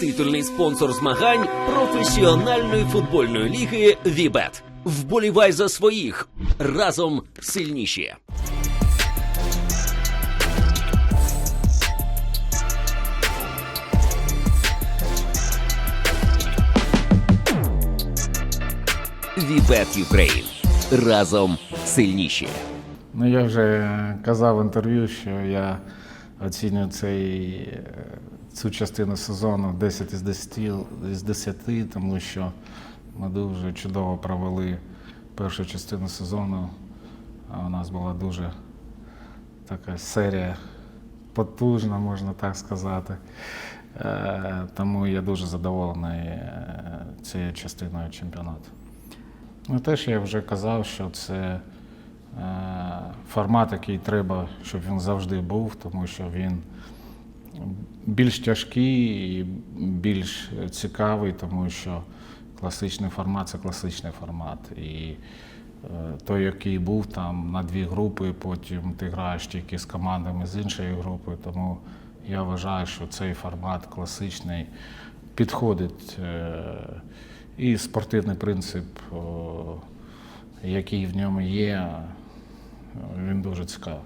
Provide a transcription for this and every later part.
Титульний спонсор змагань професіональної футбольної ліги Вібет. Вболівай за своїх разом сильніші. Вібет Юкрейн. Разом сильніші. Ну, я вже казав в інтерв'ю, що я оцінюю цей, е, цю частину сезону 10 із 10, із 10, тому що ми дуже чудово провели першу частину сезону. А У нас була дуже така серія потужна, можна так сказати. Е, Тому я дуже задоволений е, цією частиною чемпіонату. Ну, теж я вже казав, що це формат, який треба, щоб він завжди був, тому що він більш тяжкий і більш цікавий, тому що класичний формат це класичний формат. І е, той, який був там на дві групи, потім ти граєш тільки з командами з іншої групи. Тому я вважаю, що цей формат класичний підходить. е, І спортивний принцип, який в ньому є, він дуже цікавий.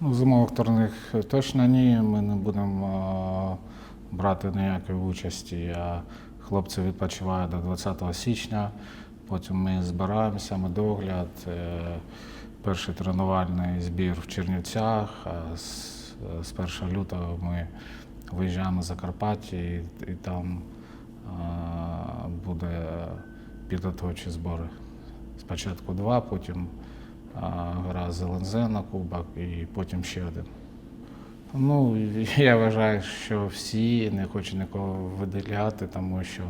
Ну, зимових турнірах точно ні. Ми не будемо брати ніякої участі. Хлопці відпочивають до 20 січня. Потім ми збираємося, медогляд. е, Перший тренувальний збір в Чернівцях. А з, з 1 лютого ми виїжджаємо з Закарпаття і, і там буде підготовчі збори. Спочатку два, потім гра з ЛНЗ на кубок і потім ще один. Ну, я вважаю, що всі, не хочу нікого виділяти, тому що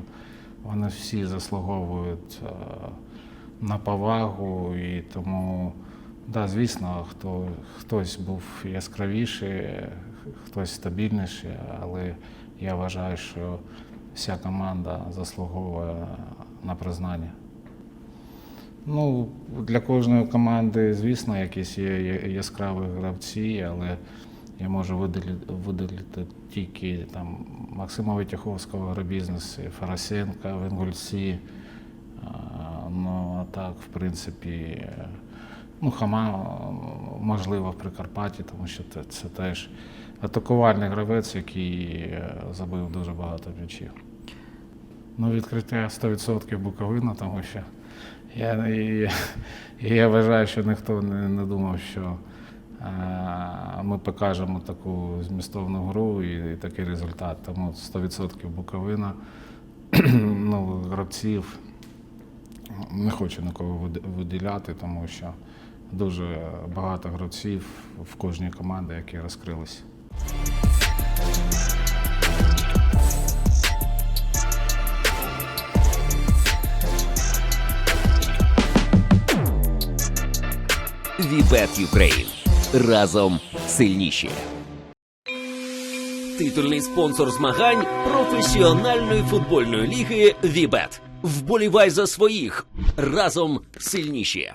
вони всі заслуговують на повагу і тому, да, звісно, хто, хтось був яскравіший, хтось стабільніший, але я вважаю, що вся команда заслуговує на признання. Ну, для кожної команди, звісно, якісь є яскраві гравці, але я можу виділити, тільки там Максима Витяховського агробізнес, Фарасенка, Венгульці. А, Ну, а так, в принципі, ну, Хама, можливо, в Прикарпатті, тому що це, це теж атакувальний гравець, який е, забив дуже багато м'ячів. Ну, відкриття 100% Буковина, тому що я, і, і я вважаю, що ніхто не, не думав, що е, ми покажемо таку змістовну гру і, і такий результат. Тому 100% Буковина. ну, гравців не хочу нікого виділяти, тому що дуже багато гравців в кожній команді, які розкрилися. Вібет Ukraine. Разом сильніші. Титульний спонсор змагань професіональної футбольної ліги Вібет. Вболівай за своїх разом сильніші.